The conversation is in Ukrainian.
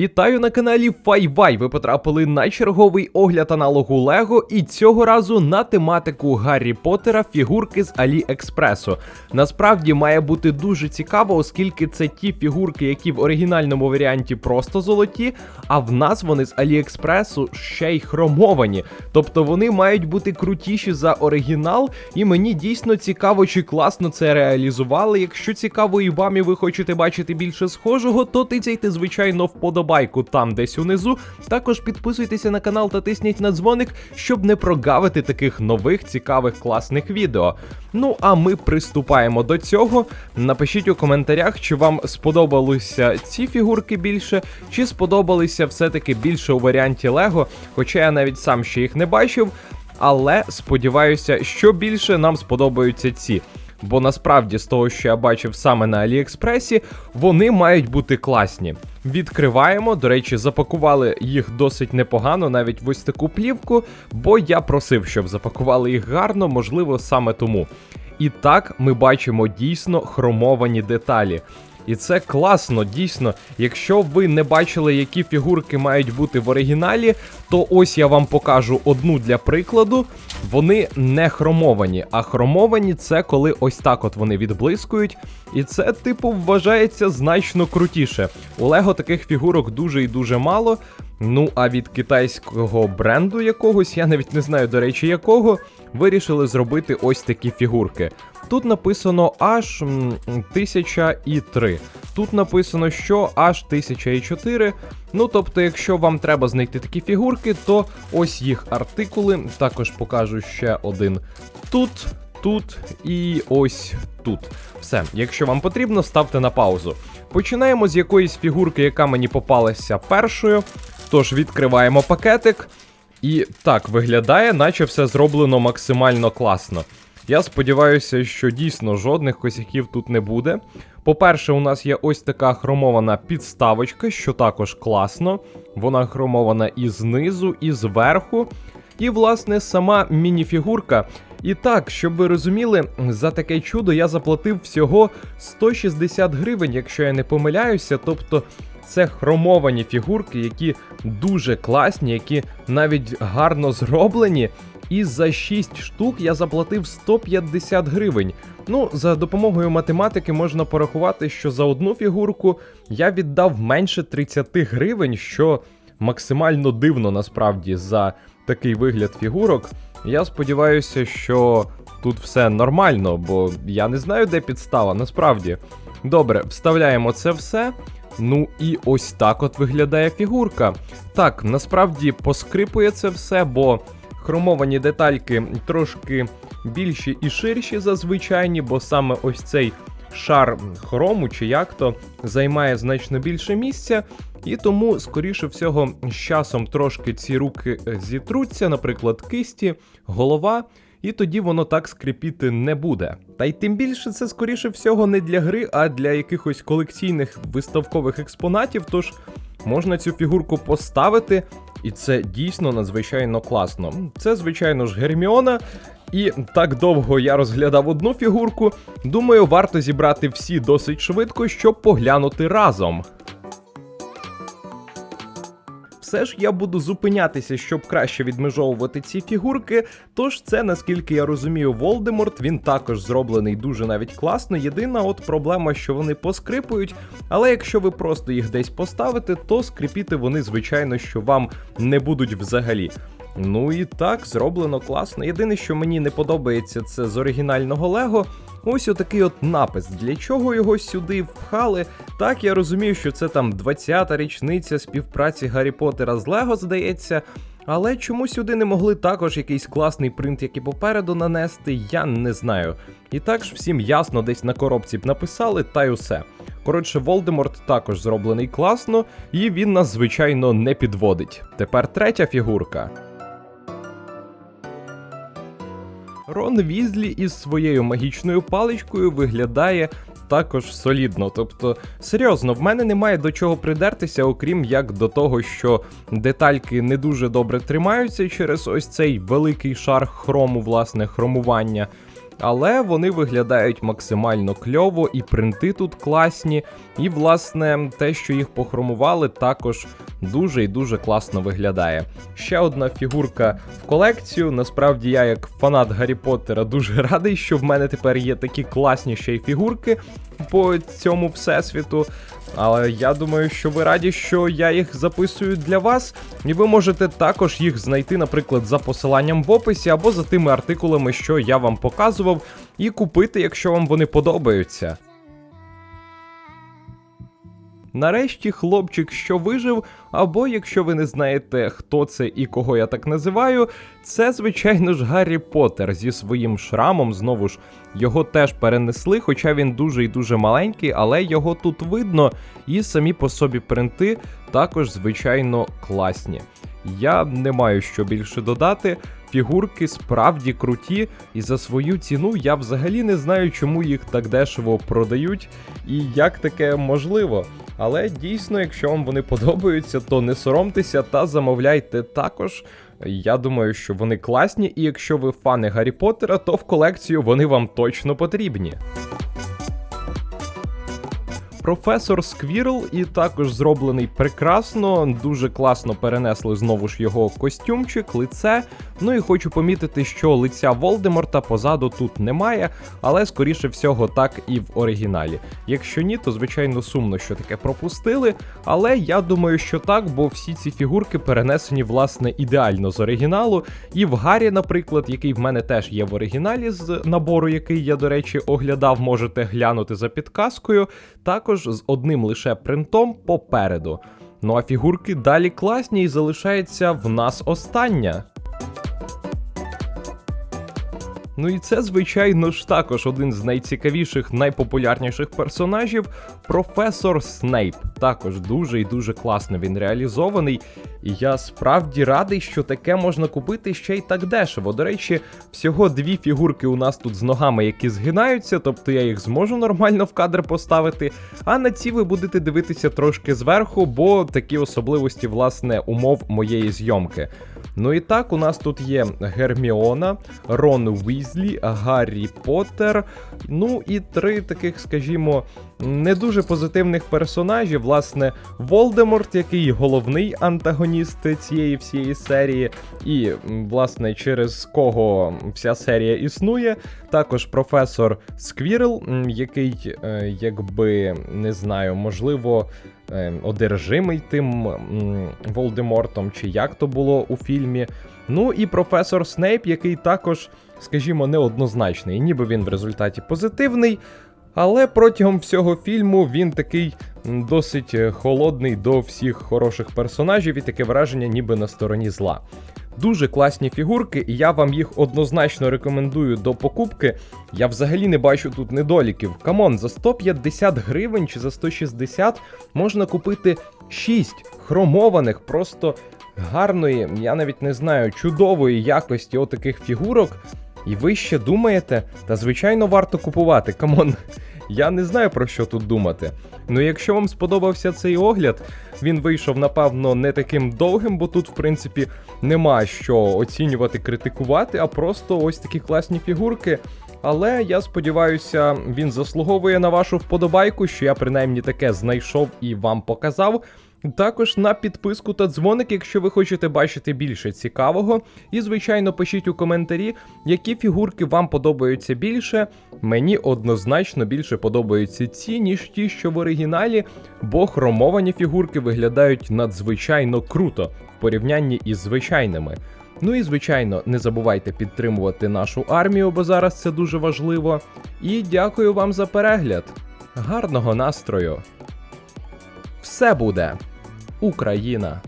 Вітаю на каналі Файвай. Ви потрапили на черговий огляд аналогу Лего, і цього разу на тематику Гаррі Поттера фігурки з Аліекспресу. Насправді має бути дуже цікаво, оскільки це ті фігурки, які в оригінальному варіанті просто золоті, а в нас вони з Аліекспресу ще й хромовані. Тобто вони мають бути крутіші за оригінал, і мені дійсно цікаво, чи класно це реалізували. Якщо цікаво і вам, і ви хочете бачити більше схожого, то тицяйте, звичайно, вподобайку там десь унизу. Також підписуйтеся на канал та тисніть на дзвоник, щоб не прогавити таких нових цікавих класних відео. Ну а ми приступаємо до цього. Напишіть у коментарях, чи вам сподобалися ці фігурки більше, чи сподобалися все-таки більше у варіанті Лего, хоча я навіть сам ще їх не бачив. Але сподіваюся, що більше нам сподобаються ці. Бо насправді, з того, що я бачив саме на Аліекспресі, вони мають бути класні. Відкриваємо, до речі, запакували їх досить непогано, навіть в ось таку плівку, бо я просив, щоб запакували їх гарно, можливо, саме тому. І так ми бачимо дійсно хромовані деталі. І це класно, дійсно. Якщо ви не бачили, які фігурки мають бути в оригіналі, то ось я вам покажу одну для прикладу. Вони не хромовані, а хромовані це коли ось так от вони відблискують. І це, типу, вважається значно крутіше. У Лего таких фігурок дуже і дуже мало. Ну, а від китайського бренду якогось, я навіть не знаю, до речі, якого, вирішили зробити ось такі фігурки. Тут написано аж 1003. Тут написано, що аж 1004. Ну, тобто, якщо вам треба знайти такі фігурки, то ось їх артикули. Також покажу ще один тут, тут і ось тут. Все, якщо вам потрібно, ставте на паузу. Починаємо з якоїсь фігурки, яка мені попалася першою. Тож відкриваємо пакетик. І так виглядає, наче все зроблено максимально класно. Я сподіваюся, що дійсно жодних косяків тут не буде. По-перше, у нас є ось така хромована підставочка, що також класно. Вона хромована і знизу, і зверху. І, власне, сама мініфігурка. І так, щоб ви розуміли, за таке чудо я заплатив всього 160 гривень, якщо я не помиляюся. Тобто це хромовані фігурки, які дуже класні, які навіть гарно зроблені. І за 6 штук я заплатив 150 гривень. Ну, за допомогою математики можна порахувати, що за одну фігурку я віддав менше 30 гривень, що максимально дивно насправді за такий вигляд фігурок. Я сподіваюся, що тут все нормально, бо я не знаю, де підстава, насправді. Добре, вставляємо це все. Ну і ось так от виглядає фігурка. Так, насправді поскрипує це все, бо хромовані детальки трошки більші і ширші за звичайні, бо саме ось цей шар хрому, чи як то, займає значно більше місця. І тому, скоріше всього, з часом трошки ці руки зітруться, наприклад, кисті, голова. І тоді воно так скрипіти не буде. Та й тим більше це, скоріше всього, не для гри, а для якихось колекційних виставкових експонатів. Тож можна цю фігурку поставити, і це дійсно надзвичайно класно. Це, звичайно ж, Герміона. І так довго я розглядав одну фігурку. Думаю, варто зібрати всі досить швидко, щоб поглянути разом. Все ж я буду зупинятися, щоб краще відмежовувати ці фігурки. Тож це, наскільки я розумію, Волдеморт, він також зроблений дуже навіть класно. Єдина от проблема, що вони поскрипують, але якщо ви просто їх десь поставите, то скрипіти вони, звичайно, що вам не будуть взагалі. Ну і так, зроблено класно. Єдине, що мені не подобається, це з оригінального Лего. Ось отакий от напис. Для чого його сюди впхали? Так, я розумію, що це там 20-та річниця співпраці Гаррі Поттера з Лего, здається. Але чому сюди не могли також якийсь класний принт, як і попереду нанести, я не знаю. І так ж всім ясно десь на коробці б написали, та й усе. Коротше, Волдеморт також зроблений класно, і він нас, звичайно, не підводить. Тепер третя фігурка. Рон Візлі із своєю магічною паличкою виглядає також солідно. Тобто, серйозно, в мене немає до чого придертися, окрім як до того, що детальки не дуже добре тримаються через ось цей великий шар хрому, власне, хромування. Але вони виглядають максимально кльово, і принти тут класні. І, власне, те, що їх похромували, також дуже і дуже класно виглядає. Ще одна фігурка в колекцію. Насправді, я, як фанат Гаррі Поттера, дуже радий, що в мене тепер є такі класні ще й фігурки по цьому всесвіту. Але я думаю, що ви раді, що я їх записую для вас, і ви можете також їх знайти, наприклад, за посиланням в описі або за тими артикулами, що я вам показував, і купити, якщо вам вони подобаються. Нарешті хлопчик, що вижив, або якщо ви не знаєте, хто це і кого я так називаю, це, звичайно ж, Гаррі Поттер зі своїм шрамом. Знову ж його теж перенесли, хоча він дуже і дуже маленький, але його тут видно, і самі по собі принти також, звичайно, класні. Я не маю що більше додати. Фігурки справді круті, і за свою ціну я взагалі не знаю, чому їх так дешево продають і як таке можливо. Але дійсно, якщо вам вони подобаються, то не соромтеся та замовляйте також. Я думаю, що вони класні, і якщо ви фани Гаррі Поттера, то в колекцію вони вам точно потрібні. Професор Сквірл і також зроблений прекрасно, дуже класно перенесли знову ж його костюмчик, лице. Ну і хочу помітити, що лиця Волдеморта позаду тут немає, але скоріше всього так і в оригіналі. Якщо ні, то звичайно сумно, що таке пропустили. Але я думаю, що так, бо всі ці фігурки перенесені власне ідеально з оригіналу. І в Гаррі, наприклад, який в мене теж є в оригіналі з набору, який я, до речі, оглядав, можете глянути за підказкою. Також з одним лише принтом попереду. Ну а фігурки далі класні і залишається в нас остання. Ну і це, звичайно ж, також один з найцікавіших, найпопулярніших персонажів професор Снейп. Також дуже і дуже класно він реалізований. І я справді радий, що таке можна купити ще й так дешево. До речі, всього дві фігурки у нас тут з ногами, які згинаються, тобто я їх зможу нормально в кадр поставити. А на ці ви будете дивитися трошки зверху, бо такі особливості, власне, умов моєї зйомки. Ну і так, у нас тут є Герміона, Рон Уізлі, Гаррі Поттер. Ну і три таких, скажімо, не дуже позитивних персонажів. Власне, Волдеморт, який головний антагоніст цієї всієї серії, і, власне, через кого вся серія існує. Також професор Сквірл, який, е, якби не знаю, можливо. Е, одержимий тим Волдемортом, чи як то було у фільмі. Ну і професор Снейп, який також, скажімо, неоднозначний, ніби він в результаті позитивний. Але протягом всього фільму він такий досить холодний до всіх хороших персонажів, і таке враження, ніби на стороні зла. Дуже класні фігурки, і я вам їх однозначно рекомендую до покупки. Я взагалі не бачу тут недоліків. Камон, за 150 гривень чи за 160 можна купити 6 хромованих, просто гарної, я навіть не знаю, чудової якості отаких фігурок. І ви ще думаєте, та звичайно варто купувати. Камон, я не знаю про що тут думати. Ну якщо вам сподобався цей огляд, він вийшов, напевно, не таким довгим, бо тут, в принципі, нема що оцінювати, критикувати, а просто ось такі класні фігурки. Але я сподіваюся, він заслуговує на вашу вподобайку, що я принаймні таке знайшов і вам показав. Також на підписку та дзвоник, якщо ви хочете бачити більше цікавого. І, звичайно, пишіть у коментарі, які фігурки вам подобаються більше. Мені однозначно більше подобаються ці, ніж ті, що в оригіналі, бо хромовані фігурки виглядають надзвичайно круто в порівнянні із звичайними. Ну і звичайно, не забувайте підтримувати нашу армію, бо зараз це дуже важливо. І дякую вам за перегляд. Гарного настрою! Все буде! Україна!